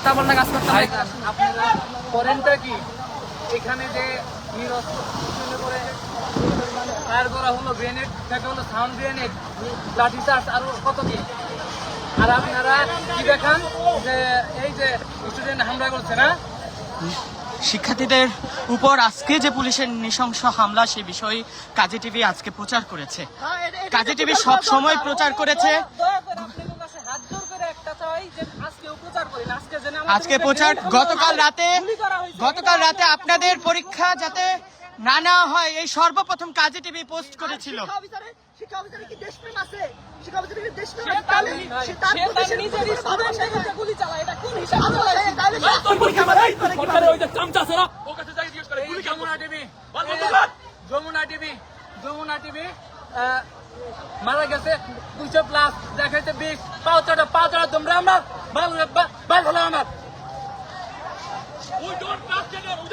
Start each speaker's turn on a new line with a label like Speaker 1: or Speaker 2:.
Speaker 1: উল্টাপাল্টা কাজ করতে হয়।
Speaker 2: আপনারা করেনটা কি? এখানে যে নিরস্ত্র করে ফায়ার করা হলো গ্রেনেড দেখা হলো সাউন্ড গ্রেনেড লাঠি চার্জ আর কত কি? আর আপনারা কি দেখান? যে এই যে স্টুডেন্ট হামলা করছে না?
Speaker 3: শিক্ষার্থীদের উপর আজকে যে পুলিশের নৃশংস হামলা সে বিষয়ে কাজী টিভি আজকে প্রচার করেছে। কাজী টিভি সব সময় প্রচার করেছে।
Speaker 2: দয়া করে আপনাদের কাছে হাত জোর করে একটা চাই যে আজকে
Speaker 3: প্রচার গতকাল রাতে গতকাল রাতে আপনাদের পরীক্ষা যাতে না নেওয়া হয় এই সর্বপ্রথম কাজে টিভি পোস্ট করেছিল।
Speaker 2: যমুনা টিভি। যমুনা টিভি মারা গেছে দুইশো প্লাস দেখাইছে বিশ পাঁচটা পাঁচটা তোমরা আমার Bu dört bahçeler